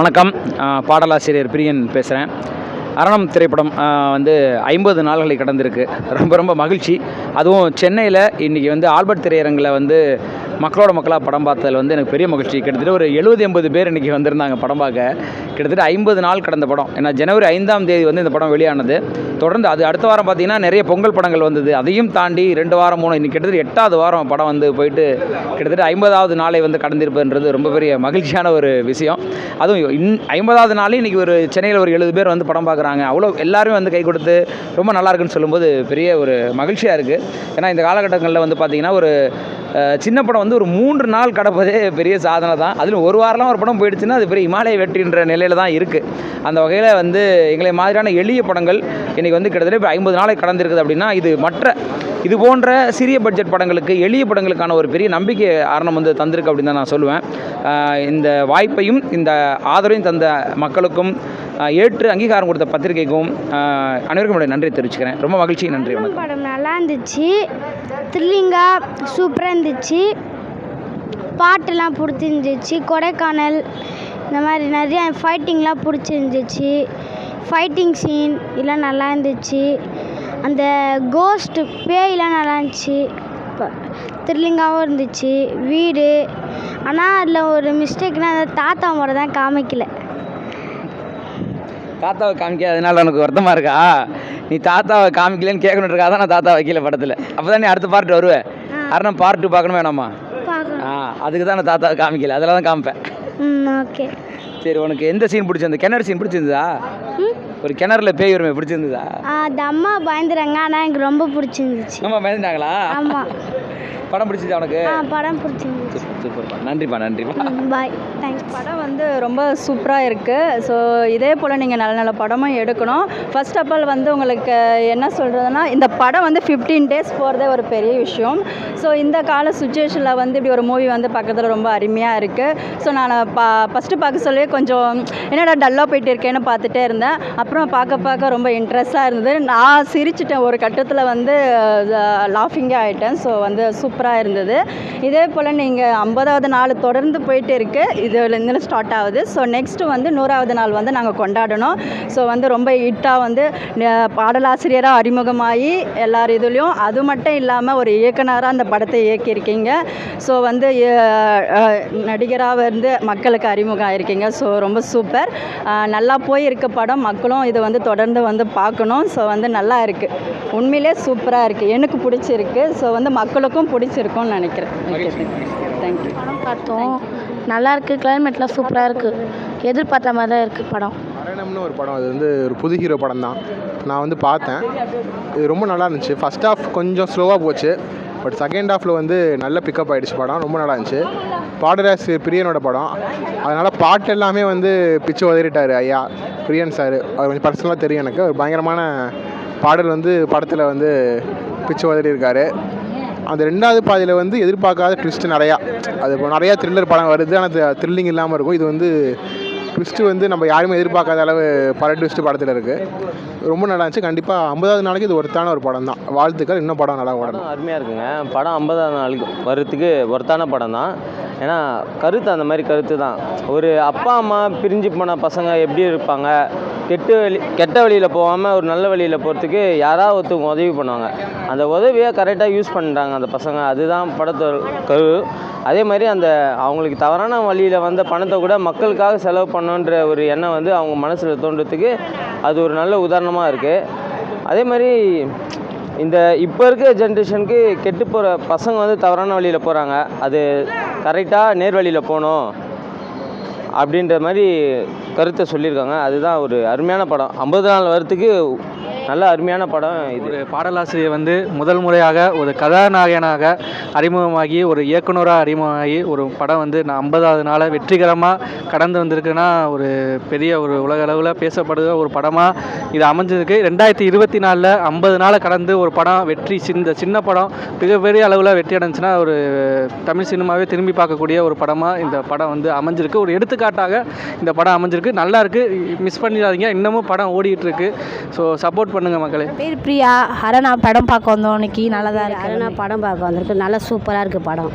வணக்கம். பாடலாசிரியர் பிரியன் பேசுகிறேன் அரணம் திரைப்படம் வந்து ஐம்பது நாள்களை கடந்திருக்கு. ரொம்ப ரொம்ப மகிழ்ச்சி. அதுவும் சென்னையில் இன்றைக்கி வந்து ஆல்பர்ட் திரையரங்கில் வந்து மக்களோட மக்களாக படம் பார்த்ததில் வந்து எனக்கு பெரிய மகிழ்ச்சி. கிட்டத்தட்ட ஒரு எழுபது எண்பது பேர் இன்றைக்கி வந்திருந்தாங்க படம் பார்க்க. கிட்டத்தட்ட ஐம்பது நாள் கடந்த படம். ஏன்னா ஜனவரி ஐந்தாம் தேதி வந்து இந்த படம் வெளியானது. தொடர்ந்து அது அடுத்த வாரம் பார்த்தீங்கன்னா நிறைய பொங்கல் படங்கள் வந்தது. அதையும் தாண்டி ரெண்டு வாரம் மூணு இன்னைக்கு கிட்டத்தட்ட எட்டாவது வாரம் படம் வந்து போயிட்டு கிட்டத்தட்ட ஐம்பதாவது நாளை வந்து கடந்திருப்பதுன்றது ரொம்ப பெரிய மகிழ்ச்சியான ஒரு விஷயம். அதுவும் இன் ஐம்பதாவது நாளே இன்றைக்கி ஒரு சென்னையில் ஒரு எழுபது பேர் வந்து படம் பார்க்குறாங்க. அவ்வளோ எல்லாருமே வந்து கை கொடுத்து ரொம்ப நல்லா இருக்குன்னு சொல்லும்போது பெரிய ஒரு மகிழ்ச்சியாக இருக்குது ஏன்னா இந்த காலகட்டங்களில் வந்து பார்த்திங்கன்னா ஒரு சின்ன படம் வந்து ஒரு மூன்று நாள் கடப்பதே பெரிய சாதனை தான். அதில் ஒரு வாரம்லாம் ஒரு படம் போயிடுச்சுன்னா அது பெரிய இமாலய வெற்றின்ற நிலையில் தான் இருக்குது அந்த வகையில் வந்து எங்களை மாதிரியான எளிய படங்கள் இன்றைக்கி வந்து கிட்டத்தட்ட இப்போ ஐம்பது நாளை கடந்திருக்குது அப்படின்னா இது மற்ற இது போன்ற சிறிய பட்ஜெட் படங்களுக்கு எளிய படங்களுக்கான ஒரு பெரிய நம்பிக்கை ஆரணம் வந்து தந்திருக்கு அப்படின்னு தான் நான் சொல்லுவேன். இந்த வாய்ப்பையும் இந்த ஆதரவையும் தந்த மக்களுக்கும் ஏற்று அங்கீகாரம் கொடுத்த பத்திரிகைக்கும் அனைவருக்கும் நன்றி தெரிவிச்சுக்கிறேன். ரொம்ப மகிழ்ச்சி. நன்றி வணக்கம். இருந்துச்சு த்ரில்லிங்காக சூப்பராக இருந்துச்சு. பாட்டெல்லாம் பிடிச்சிருந்துச்சு. கொடைக்கானல் இந்த மாதிரி நிறையா ஃபைட்டிங்லாம் பிடிச்சிருந்துச்சு. ஃபைட்டிங் சீன் எல்லாம் நல்லா இருந்துச்சு. அந்த கோஸ்ட்டு பேயெலாம் நல்லா இருந்துச்சு. த்ரில்லிங்காகவும் இருந்துச்சு. வீடு. ஆனால் அதில் ஒரு மிஸ்டேக்னால் அந்த தாத்தா முறை தான் காமிக்கல. தாத்தாவை காமிக்காதனால உனக்கு வருத்தமாக இருக்கா? நீ தாத்தாவை காமிக்கலன்னு கேட்கணுன்றக்காக தான் நான் தாத்தா வைக்கல படத்தில். அப்போ தான் நீ அடுத்த பார்ட் வருவேன். அரணம் பார்ட் டூ பார்க்கணும் வேணாமா ஆ அதுக்கு தான் நான் தாத்தாவை காமிக்கல. அதில் தான் காமிப்பேன். ஓகே. சரி உனக்கு எந்த சீன் பிடிச்சிருந்தது? கிணறு சீன் பிடிச்சிருந்ததா? ஒரு கிணறுல பேய் வருமே பிடிச்சிருந்ததா? அது அம்மா பயந்துறாங்க. ஆனால் எனக்கு ரொம்ப பிடிச்சிருந்துச்சு. ஆமாம் பயந்துட்டாங்களா? ஆமாம் படம் பிடிச்சதா உனக்கு? படம் பிடிச்சிருந்துச்சு. சூப்பர்ப்பா நன்றிப்பா நன்றிப்பா. பாய் தேங்க்ஸ் படம் வந்து ரொம்ப சூப்பராக இருக்குது ஸோ இதே போல் நீங்கள் நல்ல நல்ல படமும் எடுக்கணும். ஃபர்ஸ்ட் ஆஃப் ஆல் வந்து உங்களுக்கு என்ன சொல்கிறதுனா இந்த படம் வந்து ஃபிஃப்டீன் டேஸ் போகிறதே ஒரு பெரிய விஷயம். ஸோ இந்த கால சுச்சுவேஷனில் வந்து இப்படி ஒரு மூவி வந்து பக்கத்தில் ரொம்ப அருமையாக இருக்குது ஸோ நான் பா ஃபஸ்ட்டு பார்க்க சொல்லி கொஞ்சம் என்னடா டல்லாக போயிட்டு இருக்கேன்னு பார்த்துட்டே இருந்தேன். அப்புறம் பார்க்க பார்க்க ரொம்ப இன்ட்ரெஸ்ட்டாக இருந்தது. நான் சிரிச்சிட்டேன் ஒரு கட்டத்தில் வந்து லாஃபிங்கே ஆகிட்டேன் ஸோ வந்து சூப்பராக இருந்தது. இதே போல் நீங்கள் ஐம்பதாவது நாள் தொடர்ந்து போயிட்டு இருக்கு. இதுலேருந்து ஸ்டார்ட் ஆகுது. ஸோ நெக்ஸ்ட்டு வந்து நூறாவது நாள் வந்து நாங்கள் கொண்டாடணும். ஸோ வந்து ரொம்ப ஹிட்டாக வந்து பாடலாசிரியராக அறிமுகமாகி எல்லார் இதுலேயும் அது மட்டும் இல்லாமல் ஒரு இயக்குனராக அந்த படத்தை இயக்கியிருக்கீங்க. ஸோ வந்து நடிகராக வந்து மக்களுக்கு அறிமுகம் ஆயிருக்கீங்க ஸோ ரொம்ப சூப்பர் நல்லா போயிருக்க படம். மக்களும் இதை வந்து தொடர்ந்து வந்து பார்க்கணும். ஸோ வந்து நல்லா இருக்குது உண்மையிலே சூப்பராக இருக்குது எனக்கு பிடிச்சிருக்கு. ஸோ வந்து மக்களுக்கும் பிடிச்சிருக்கும்னு நினைக்கிறேன். தேங்க்யூ படம் பார்த்தோம். நல்லா இருக்கு கிளைமேட்லாம் சூப்பராக இருக்கு. எதிர்பார்த்த மாதிரி தான் இருக்கு படம். மரணம்னு ஒரு படம். அது வந்து ஒரு புது ஹீரோ படம் தான். நான் வந்து பார்த்தேன். இது ரொம்ப நல்லா இருந்துச்சு. ஃபஸ்ட் ஹாஃப் கொஞ்சம் ஸ்லோவாக போச்சு. பட் செகண்ட் ஹாஃபில் வந்து நல்ல பிக்கப் ஆகிடுச்சு படம். ரொம்ப நல்லா இருந்துச்சு. பாடலாசிரியர் பிரியனோட படம். அதனால் பாட்டு எல்லாமே வந்து பிச்சு உதறிட்டார் ஐயா பிரியன் சார். அவர் கொஞ்சம் பர்சனலாக தெரியும் எனக்கு. ஒரு பயங்கரமான பாடல் வந்து படத்தில் வந்து பிச்சு உதறி இருக்காரு அந்த ரெண்டாவது பாதியில் வந்து எதிர்பார்க்காத ட்விஸ்ட் நிறையா. அது இப்போ நிறையா த்ரில்லர் படம் வருது. ஆனால் த்ரில்லிங் இல்லாமல் இருக்கும். இது வந்து ட்விஸ்ட்டு வந்து நம்ம யாருமே எதிர்பார்க்காத அளவு பல ட்விஸ்ட் படத்தில் இருக்குது ரொம்ப நல்லா இருந்துச்சு. கண்டிப்பாக ஐம்பதாவது நாளைக்கு இது ஒருத்தான ஒரு படம் தான். வாழ்த்துக்கள். இன்னும் படம் நல்லா ஓடணும். படம் அருமையாக இருக்குங்க. படம் ஐம்பதாவது நாளைக்கு வரத்துக்கு ஒர்த்தான படம் தான். ஏன்னா கருத்து அந்த மாதிரி கருத்து தான். ஒரு அப்பா அம்மா பிரிஞ்சு போன பசங்க எப்படி இருப்பாங்க? கெட்டு வழி கெட்ட வழியில் போகாமல் ஒரு நல்ல வழியில் போகிறதுக்கு யாராவது ஒருத்தவங்க உதவி பண்ணுவாங்க. அந்த உதவியை கரெக்டாக யூஸ் பண்ணுறாங்க அந்த பசங்க. அதுதான் படத்தோட கரு அதே மாதிரி அந்த அவங்களுக்கு தவறான வழியில் வந்த பணத்தை கூட மக்களுக்காக செலவு பண்ணணுன்ற ஒரு எண்ணம் வந்து அவங்க மனசில் தோன்றதுக்கு அது ஒரு நல்ல உதாரணமாக இருக்குது அதே மாதிரி இந்த இப்போ இருக்கிற ஜென்ரேஷனுக்கு கெட்டு போகிற பசங்க வந்து தவறான வழியில் போகிறாங்க அது கரெக்டாக நேர்வழியில் போகணும் அப்படின்ற மாதிரி கருத்தை சொல்லியிருக்காங்க. அதுதான் ஒரு அருமையான படம். ஐம்பது நாள் வரத்துக்கு நல்ல அருமையான படம் இது. பாடலாசிரியர் வந்து முதல் முறையாக ஒரு கதாநாயகனாக அறிமுகமாகி ஒரு இயக்குனராக அறிமுகமாகி ஒரு படம் வந்து நான் ஐம்பதாவது நாளை வெற்றிகரமாக கடந்து வந்திருக்குன்னா ஒரு பெரிய ஒரு உலக அளவில் பேசப்படுகிற ஒரு படமாக இது அமைஞ்சிருக்கு. ரெண்டாயிரத்தி இருபத்தி நாலில் ஐம்பது நாளை கடந்து ஒரு படம் வெற்றி சின்ன சின்ன படம் மிகப்பெரிய அளவில் வெற்றி அடைஞ்சுன்னா ஒரு தமிழ் சினிமாவே திரும்பி பார்க்கக்கூடிய ஒரு படமாக இந்த படம் வந்து அமைஞ்சிருக்கு. ஒரு எடுத்துக்காட்டாக இந்த படம் அமைஞ்சிருக்கு. நல்லாயிருக்கு மிஸ் பண்ணிடாதீங்க. இன்னமும் படம் ஓடிட்டு இருக்கு. ஸோ சப்போர்ட் பண்ணுங்க மக்களே. பேர் பிரியா. ஹரணா படம் பார்க்க வந்தோம் இன்னைக்கு. நல்லா தான் இருக்கு. அருணா படம் பார்க்க வந்திருக்கு. நல்லா சூப்பராக இருக்குது படம்.